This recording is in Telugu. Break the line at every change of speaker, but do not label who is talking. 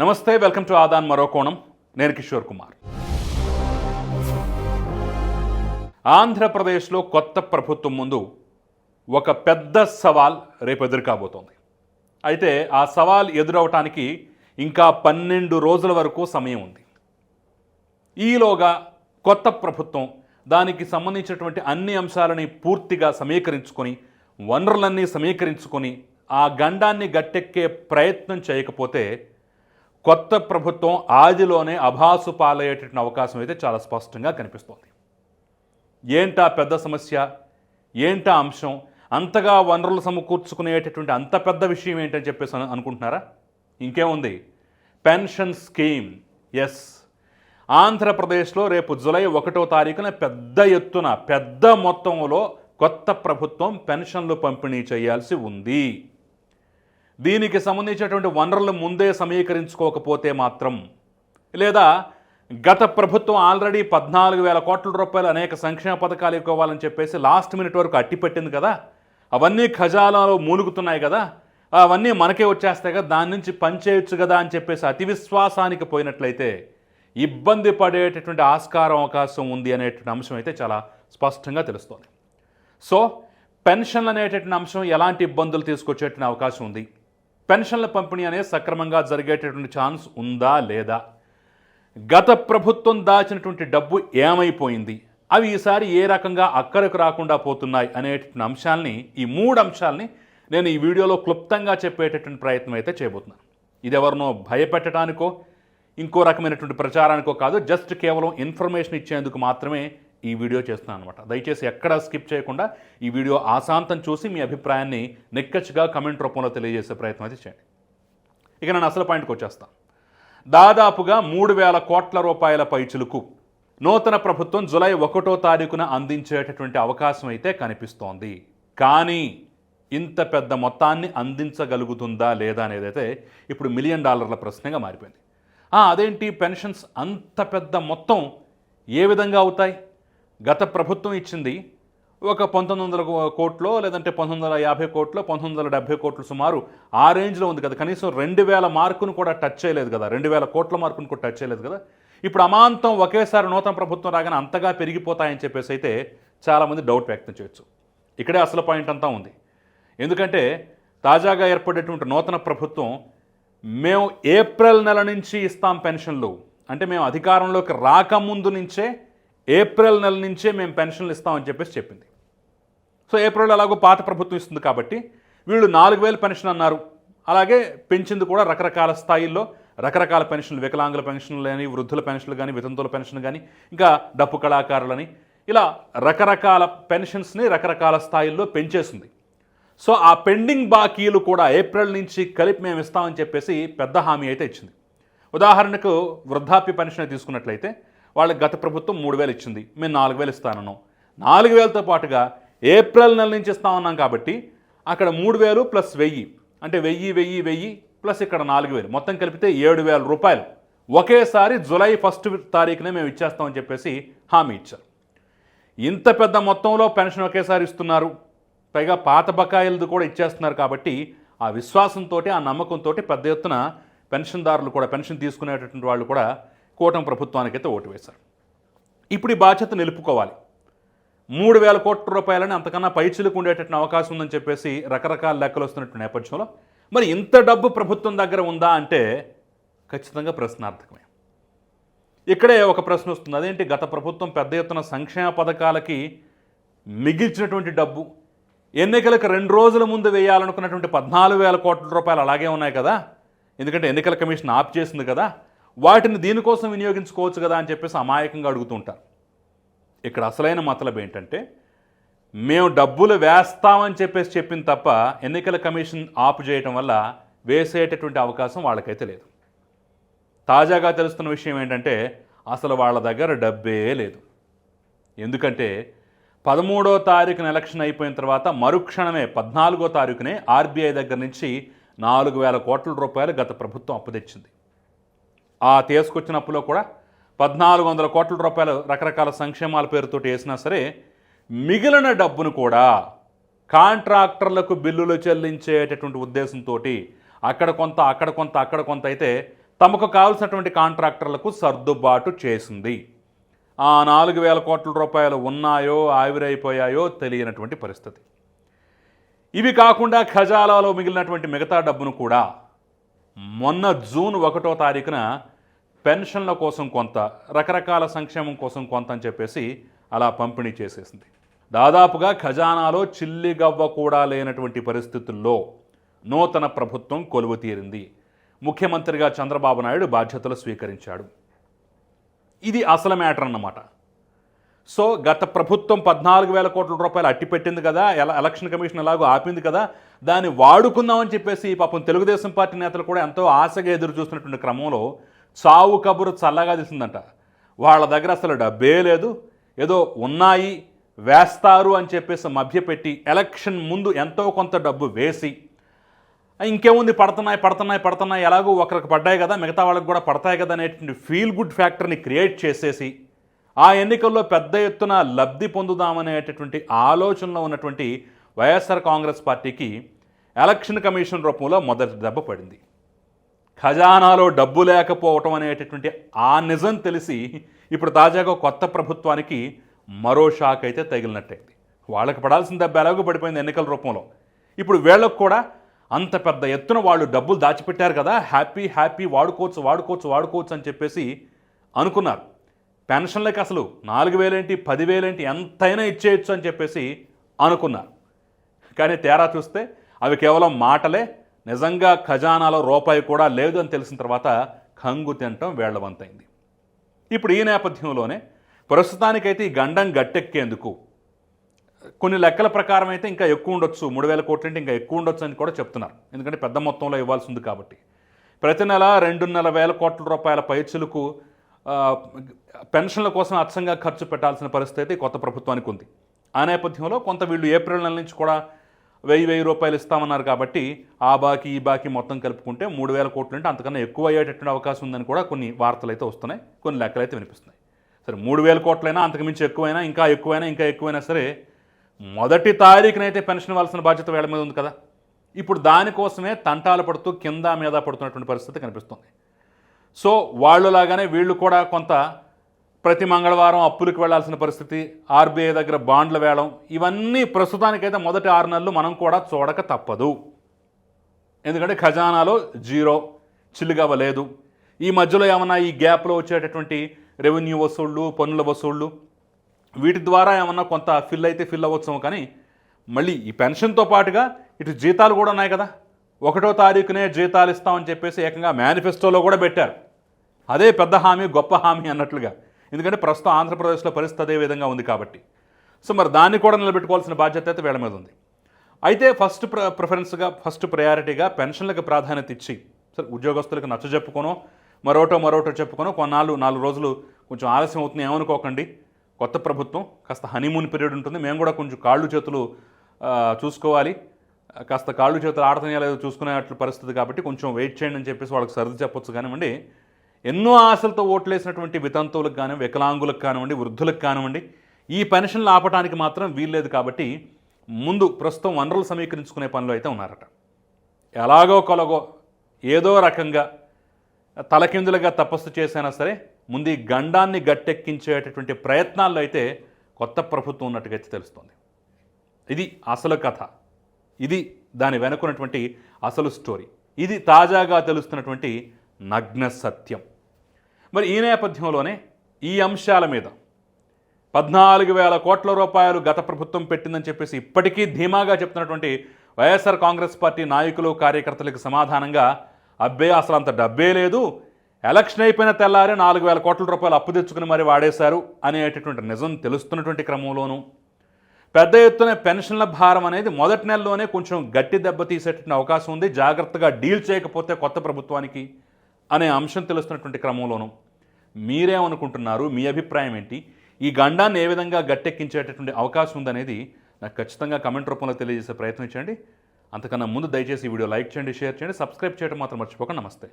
నమస్తే వెల్కమ్ టు ఆదాన్ మరో కోణం. నేను కిషోర్ కుమార్. ఆంధ్రప్రదేశ్లో కొత్త ప్రభుత్వం ముందు ఒక పెద్ద సవాల్ రేపు ఎదురుకాబోతోంది. అయితే ఆ సవాల్ ఎదురవటానికి ఇంకా పన్నెండు రోజుల వరకు సమయం ఉంది. ఈలోగా కొత్త ప్రభుత్వం దానికి సంబంధించినటువంటి అన్ని అంశాలని పూర్తిగా సమీకరించుకొని వనరులన్నీ సమీకరించుకొని ఆ గండాన్ని గట్టెక్కే ప్రయత్నం చేయకపోతే కొత్త ప్రభుత్వం ఆదిలోనే అభాసు పాలయ్యేటటువంటి అవకాశం అయితే చాలా స్పష్టంగా కనిపిస్తోంది. ఏంటా పెద్ద సమస్య? ఏంటా అంశం? అంతగా వనరులు సమకూర్చుకునేటటువంటి అంత పెద్ద విషయం ఏంటని చెప్పేసి అనుకుంటున్నారా? ఇంకేముంది? Pension scheme. ఎస్ ఆంధ్రప్రదేశ్లో రేపు జూలై ఒకటో తారీఖున పెద్ద ఎత్తున పెద్ద మొత్తంలో కొత్త ప్రభుత్వం పెన్షన్లు పంపిణీ చేయాల్సి ఉంది. దీనికి సంబంధించినటువంటి వనరులు ముందే సమీకరించుకోకపోతే మాత్రం లేదా గత ప్రభుత్వం ఆల్రెడీ పద్నాలుగు వేల కోట్ల రూపాయలు అనేక సంక్షేమ పథకాలు ఇవ్వాలని చెప్పేసి లాస్ట్ మినిట్ వరకు అట్టిపెట్టింది కదా. అవన్నీ ఖజానాలో మూలుగుతున్నాయి కదా. అవన్నీ మనకే వచ్చేస్తాయి కదా. దాని నుంచి పనిచేయొచ్చు కదా అని చెప్పేసి అతి విశ్వాసానికి పోయినట్లయితే ఇబ్బంది పడేటటువంటి ఆస్కారం అవకాశం ఉంది అనేటువంటి అంశం అయితే చాలా స్పష్టంగా తెలుస్తోంది. సో పెన్షన్లు అనేటటువంటి అంశం ఎలాంటి ఇబ్బందులు తీసుకొచ్చేటువంటి అవకాశం ఉంది? పెన్షన్ల పంపిణీ అనేది సక్రమంగా జరిగేటటువంటి ఛాన్స్ ఉందా లేదా? గత ప్రభుత్వం దాచినటువంటి డబ్బు ఏమైపోయింది? అవి ఈసారి ఏ రకంగా అక్కరకు రాకుండా పోతున్నాయి అనేటటువంటి అంశాలని ఈ మూడు అంశాలని నేను ఈ వీడియోలో క్లుప్తంగా చెప్పేటటువంటి ప్రయత్నం అయితే చేయబోతున్నాను. ఇది ఎవరినో భయపెట్టడానికో ఇంకో రకమైనటువంటి ప్రచారానికో కాదు జస్ట్ కేవలం ఇన్ఫర్మేషన్ ఇచ్చేందుకు మాత్రమే ఈ వీడియో చేస్తున్నాను అనమాట దయచేసి ఎక్కడ స్కిప్ చేయకుండా ఈ వీడియో ఆశాంతం చూసి మీ అభిప్రాయాన్ని నిక్కచ్చిగా కమెంట్ రూపంలో తెలియజేసే ప్రయత్నం అయితే చేయండి. ఇక నేను అసలు పాయింట్కి వచ్చేస్తాను దాదాపుగా మూడు వేల కోట్ల రూపాయల పైచులకు నూతన ప్రభుత్వం జులై ఒకటో తారీఖున అందించేటటువంటి అవకాశం అయితే కనిపిస్తోంది. కానీ ఇంత పెద్ద మొత్తాన్ని అందించగలుగుతుందా లేదా అనేదైతే ఇప్పుడు మిలియన్ డాలర్ల ప్రశ్నగా మారిపోయింది. అదేంటి? పెన్షన్స్ అంత పెద్ద మొత్తం ఏ విధంగా అవుతాయి? గత ప్రభుత్వం ఇచ్చింది ఒక పంతొమ్మిది వందల కోట్లో లేదంటే పంతొమ్మిది వందల యాభై కోట్లో పంతొమ్మిది వందల డెబ్బై కోట్లు సుమారు ఆ రేంజ్లో ఉంది కదా. కనీసం రెండు వేల మార్కును కూడా టచ్ చేయలేదు కదా. రెండు వేల కోట్ల మార్కును కూడా టచ్ చేయలేదు కదా. ఇప్పుడు అమాంతం ఒకేసారి నూతన ప్రభుత్వం రాగానే అంతగా పెరిగిపోతాయని చెప్పేసి అయితే చాలామంది డౌట్ వ్యక్తం చేయొచ్చు. ఇక్కడే అసలు పాయింట్ అంతా ఉంది. ఎందుకంటే తాజాగా ఏర్పడేటువంటి నూతన ప్రభుత్వం మేము ఏప్రిల్ నెల నుంచి ఇస్తాం పెన్షన్లు. అంటే మేము అధికారంలోకి రాకముందు నుంచే ఏప్రిల్ నెల నుంచే మేము పెన్షన్లు ఇస్తామని చెప్పేసి చెప్పింది. సో ఏప్రిల్ ఎలాగో పాత ప్రభుత్వం ఇస్తుంది కాబట్టి వీళ్ళు నాలుగు వేల పెన్షన్ అన్నారు. అలాగే పెంచింది కూడా రకరకాల స్థాయిల్లో రకరకాల పెన్షన్లు వికలాంగుల పెన్షన్లు కానీ వృద్ధుల పెన్షన్లు కానీ వితంతుల పెన్షన్ కానీ ఇంకా డప్పు కళాకారులని ఇలా రకరకాల పెన్షన్స్ని రకరకాల స్థాయిల్లో పెంచేసింది. సో ఆ పెండింగ్ బాకీలు కూడా ఏప్రిల్ నుంచి కలిపి మేము ఇస్తామని చెప్పేసి పెద్ద హామీ అయితే ఇచ్చింది. ఉదాహరణకు వృద్ధాప్య పెన్షన్ తీసుకున్నట్లయితే వాళ్ళకి గత ప్రభుత్వం మూడు వేలు ఇచ్చింది. మేము నాలుగు వేలు ఇస్తానన్నాం. నాలుగు వేలతో పాటుగా ఏప్రిల్ నెల నుంచి ఇస్తామన్నాం కాబట్టి అక్కడ మూడు వేలు ప్లస్ వెయ్యి. అంటే వెయ్యి వెయ్యి వెయ్యి ప్లస్ ఇక్కడ నాలుగు వేలు. మొత్తం కలిపితే ఏడు వేల రూపాయలు. ఒకేసారి జులై ఫస్ట్ తారీఖునే మేము ఇచ్చేస్తామని చెప్పేసి హామీ ఇచ్చారు. ఇంత పెద్ద మొత్తంలో పెన్షన్ ఒకేసారి ఇస్తున్నారు. పైగా పాత బకాయిలది కూడా ఇచ్చేస్తున్నారు కాబట్టి ఆ విశ్వాసంతో ఆ నమ్మకంతో పెద్ద ఎత్తున పెన్షన్దారులు కూడా పెన్షన్ తీసుకునేటటువంటి వాళ్ళు కూడా కూటమి ప్రభుత్వానికైతే ఓటు వేశారు. ఇప్పుడు ఈ బాధ్యత నిలుపుకోవాలి. మూడు వేల కోట్ల రూపాయలని అంతకన్నా పైచిలకు ఉండేటట్టు అవకాశం ఉందని చెప్పేసి రకరకాల లెక్కలు వస్తున్నట్టు నేపథ్యంలో మరి ఇంత డబ్బు ప్రభుత్వం దగ్గర ఉందా అంటే ఖచ్చితంగా ప్రశ్నార్థకమే. ఇక్కడే ఒక ప్రశ్న వస్తుంది. అదేంటి? గత ప్రభుత్వం పెద్ద ఎత్తున సంక్షేమ పథకాలకి మిగిల్చినటువంటి డబ్బు ఎన్నికలకు రెండు రోజుల ముందు వేయాలనుకున్నటువంటి పద్నాలుగు వేల కోట్ల రూపాయలు అలాగే ఉన్నాయి కదా. ఎందుకంటే ఎన్నికల కమిషన్ ఆప్ చేసింది కదా. వాటిని దీనికోసం వినియోగించుకోవచ్చు కదా అని చెప్పేసి అమాయకంగా అడుగుతుంటారు. ఇక్కడ అసలైన మతలబ్ ఏంటంటే మేము డబ్బులు వేస్తామని చెప్పేసి చెప్పింది తప్ప ఎన్నికల కమిషన్ ఆపు చేయటం వల్ల వేసేటటువంటి అవకాశం వాళ్ళకైతే లేదు. తాజాగా తెలుస్తున్న విషయం ఏంటంటే అసలు వాళ్ళ దగ్గర డబ్బే లేదు. ఎందుకంటే పదమూడో తారీఖున ఎలక్షన్ అయిపోయిన తర్వాత మరుక్షణమే పద్నాలుగో తారీఖునే ఆర్బీఐ దగ్గర నుంచి నాలుగు వేల కోట్ల రూపాయలు గత ప్రభుత్వం అప్పు తెచ్చింది. ఆ తీసుకొచ్చిన అప్పులో కూడా పద్నాలుగు వందల కోట్ల రూపాయలు రకరకాల సంక్షేమాల పేరుతో వేసినా సరే మిగిలిన డబ్బును కూడా కాంట్రాక్టర్లకు బిల్లులు చెల్లించేటటువంటి ఉద్దేశంతో అక్కడ కొంత అక్కడ కొంత అక్కడ కొంత అయితే తమకు కావాల్సినటువంటి కాంట్రాక్టర్లకు సర్దుబాటు చేసింది. ఆ నాలుగు వేల కోట్ల రూపాయలు ఉన్నాయో ఆవిరైపోయాయో తెలియనటువంటి పరిస్థితి. ఇవి కాకుండా ఖజానాలో మిగిలినటువంటి మిగతా డబ్బును కూడా మొన్న జూన్ ఒకటో తారీఖున పెన్షన్ల కోసం కొంత రకరకాల సంక్షేమం కోసం కొంత అని చెప్పేసి అలా పంపిణీ చేసేసింది. దాదాపుగా ఖజానాలో చిల్లిగవ్వ కూడా లేనటువంటి పరిస్థితుల్లో నూతన ప్రభుత్వం కొలువు తీరింది. ముఖ్యమంత్రిగా చంద్రబాబు నాయుడు బాధ్యతలు స్వీకరించాడు. ఇది అసలు మ్యాటర్ అన్నమాట. సో గత ప్రభుత్వం పద్నాలుగు వేల కోట్ల రూపాయలు అట్టి పెట్టింది కదా ఎలా ఎలక్షన్ కమిషన్ ఎలాగో ఆపింది కదా దాన్ని వాడుకుందామని చెప్పేసి పాపం తెలుగుదేశం పార్టీ నేతలు కూడా ఎంతో ఆశగా ఎదురు చూస్తున్నటువంటి క్రమంలో చావు కబురు చల్లగా తెలిసిందంట వాళ్ళ దగ్గర అసలు డబ్బే లేదు ఏదో ఉన్నాయి వేస్తారు అని చెప్పేసి మభ్యపెట్టి ఎలక్షన్ ముందు ఎంతో కొంత డబ్బు వేసి ఇంకేముంది పడుతున్నాయి పడుతున్నాయి పడుతున్నాయి ఎలాగో ఒకరికి పడ్డాయి కదా మిగతా వాళ్ళకి కూడా పడతాయి కదా అనేటువంటి ఫీల్ గుడ్ ఫ్యాక్టర్ని క్రియేట్ చేసేసి ఆ ఎన్నికల్లో పెద్ద ఎత్తున లబ్ధి పొందుదామనేటటువంటి ఆలోచనలో ఉన్నటువంటి వైఎస్ఆర్ కాంగ్రెస్ పార్టీకి ఎలక్షన్ కమిషన్ రూపంలో మొదటి దెబ్బ పడింది. ఖజానాలో డబ్బు లేకపోవటం అనేటటువంటి ఆ నిజం తెలిసి ఇప్పుడు తాజాగా కొత్త ప్రభుత్వానికి మరో షాక్ అయితే తగిలినట్టయింది. వాళ్ళకి పడాల్సిన దెబ్బ ఎలాగో పడిపోయింది ఎన్నికల రూపంలో. ఇప్పుడు వీళ్ళకు కూడా అంత పెద్ద ఎత్తున వాళ్ళు డబ్బులు దాచిపెట్టారు కదా హ్యాపీ హ్యాపీ వాడుకోవచ్చు వాడుకోవచ్చు వాడుకోవచ్చు అని చెప్పేసి అనుకున్నారు. పెన్షన్లకి అసలు నాలుగు వేలేంటి పదివేలేంటి ఎంతైనా ఇచ్చేయచ్చు అని చెప్పేసి అనుకున్నారు. కానీ తేరా చూస్తే అవి కేవలం మాటలే నిజంగా ఖజానాలో రూపాయి కూడా లేదు అని తెలిసిన తర్వాత కంగు తినటం వేళ్ళవంతైంది. ఇప్పుడు ఈ నేపథ్యంలోనే ప్రస్తుతానికైతే ఈ గండం గట్టెక్కేందుకు కొన్ని లెక్కల ప్రకారం అయితే ఇంకా ఎక్కువ ఉండొచ్చు మూడు వేల కోట్లు అంటే ఇంకా ఎక్కువ ఉండొచ్చు అని కూడా చెప్తున్నారు. ఎందుకంటే పెద్ద మొత్తంలో ఇవ్వాల్సి ఉంది కాబట్టి. ప్రతి నెల రెండున్నర వేల కోట్ల రూపాయల పైచులకు పెన్షన్ల కోసం అచ్చంగా ఖర్చు పెట్టాల్సిన పరిస్థితి అయితే కొత్త ప్రభుత్వానికి ఉంది. ఆ నేపథ్యంలో కొంత వీళ్ళు ఏప్రిల్ నెల నుంచి కూడా వెయ్యి వెయ్యి రూపాయలు ఇస్తామన్నారు కాబట్టి ఆ బాకీ ఈ బాకీ మొత్తం కలుపుకుంటే మూడు వేల కోట్లు అంటే అంతకన్నా ఎక్కువ అయ్యేటటువంటి అవకాశం ఉందని కూడా కొన్ని వార్తలు అయితే వస్తున్నాయి. కొన్ని లెక్కలు అయితే వినిపిస్తున్నాయి. సరే మూడు వేల కోట్లైనా అంతకుమించి ఎక్కువైనా ఇంకా ఎక్కువైనా ఇంకా ఎక్కువైనా సరే మొదటి తారీఖునైతే పెన్షన్ ఇవ్వాల్సిన బాధ్యత వేళ మీద ఉంది కదా. ఇప్పుడు దానికోసమే తంటాలు పడుతూ కింద మీద పడుతున్నటువంటి పరిస్థితి కనిపిస్తుంది. సో వాళ్ళు లాగానే వీళ్ళు కూడా కొంత ప్రతి మంగళవారం అప్పులకు వెళ్ళాల్సిన పరిస్థితి ఆర్బీఐ దగ్గర బాండ్లు వేయడం ఇవన్నీ ప్రస్తుతానికైతే మొదటి ఆరు నెలలు మనం కూడా చూడక తప్పదు. ఎందుకంటే ఖజానాలో జీరో చిల్లుగవ లేదు ఈ మధ్యలో ఏమన్నా ఈ గ్యాప్లో వచ్చేటటువంటి రెవెన్యూ వసూళ్ళు పన్నుల వసూళ్ళు వీటి ద్వారా ఏమన్నా కొంత ఫిల్ అయితే ఫిల్ అవ్వచ్చు కానీ మళ్ళీ ఈ పెన్షన్తో పాటుగా ఇటు జీతాలు కూడా ఉన్నాయి కదా. ఒకటో తారీఖునే జీతాలు ఇస్తామని చెప్పేసి ఏకంగా మేనిఫెస్టోలో కూడా పెట్టారు. అదే పెద్ద హామీ గొప్ప హామీ అన్నట్లుగా. ఎందుకంటే ప్రస్తుతం ఆంధ్రప్రదేశ్లో పరిస్థితి అదే విధంగా ఉంది కాబట్టి. సో మరి దాన్ని కూడా నిలబెట్టుకోవాల్సిన బాధ్యత అయితే వీళ్ళ మీద ఉంది. అయితే ఫస్ట్ ప్ర ప్రిఫరెన్స్గా ఫస్ట్ ప్రయారిటీగా పెన్షన్లకు ప్రాధాన్యత ఇచ్చి సరే ఉద్యోగస్తులకు నచ్చ చెప్పుకోనో మరోటో మరోటో చెప్పుకోనో కొన్నాళ్ళు నాలుగు రోజులు కొంచెం ఆలస్యం అవుతుంది ఏమనుకోకండి. కొత్త ప్రభుత్వం కాస్త హనీమూన్ పీరియడ్ ఉంటుంది. మేము కూడా కొంచెం కాళ్ళు చేతులు చూసుకోవాలి. కాస్త కాళ్ళు చేతులు ఆడుతున్నాయా లేదో చూసుకునేట్లు పరిస్థితి కాబట్టి కొంచెం వెయిట్ చేయండి అని చెప్పేసి వాళ్ళకి సర్ది చెప్పొచ్చు కానివ్వండి. ఎన్నో ఆశలతో ఓట్లేసినటువంటి వితంతువులకు కానివ్వండి వికలాంగులకు కానివ్వండి వృద్ధులకు కానివ్వండి ఈ పెన్షన్లు ఆపడానికి మాత్రం వీల్లేదు కాబట్టి ముందు ప్రస్తుతం వనరులు సమీకరించుకునే పనిలో అయితే ఉన్నారట. ఎలాగో కొలగో ఏదో రకంగా తలకిందులుగా తపస్సు చేసైనా సరే ముందు ఈ గండాన్ని గట్టెక్కించేటటువంటి ప్రయత్నాల్లో అయితే కొత్త ప్రభుత్వం ఉన్నట్టుగా తెలుస్తుంది. ఇది అసలు కథ. ఇది దాని వెనుకున్నటువంటి అసలు స్టోరీ. ఇది తాజాగా తెలుస్తున్నటువంటి నగ్న సత్యం. మరి ఈ నేపథ్యంలోనే ఈ అంశాల మీద పద్నాలుగు వేల కోట్ల రూపాయలు గత ప్రభుత్వం పెట్టిందని చెప్పేసి ఇప్పటికీ ధీమాగా చెప్తున్నటువంటి వైఎస్ఆర్ కాంగ్రెస్ పార్టీ నాయకులు కార్యకర్తలకు సమాధానంగా అబ్బే అసలు అంత డబ్బే లేదు. ఎలక్షన్ అయిపోయిన తెల్లారే నాలుగు వేల కోట్ల రూపాయలు అప్పు తెచ్చుకుని మరి వాడేశారు అనేటటువంటి నిజం తెలుస్తున్నటువంటి క్రమంలోనూ పెద్ద ఎత్తున పెన్షన్ల భారం అనేది మొదటి నెలలోనే కొంచెం గట్టి దెబ్బ తీసేటటువంటి అవకాశం ఉంది. జాగ్రత్తగా డీల్ చేయకపోతే కొత్త ప్రభుత్వానికి అనే అంశం తెలుస్తున్నటువంటి క్రమంలోనూ మీరేమనుకుంటున్నారు? మీ అభిప్రాయం ఏంటి? ఈ గండాన్ని ఏ విధంగా గట్టెక్కించేటటువంటి అవకాశం ఉందనేది నాకు ఖచ్చితంగా కమెంట్ రూపంలో తెలియజేసే ప్రయత్నం చేయండి. అంతకన్నా ముందు దయచేసి ఈ వీడియో లైక్ చేయండి షేర్ చేయండి సబ్స్క్రైబ్ చేయడం మాత్రం మర్చిపోకండి. నమస్తే.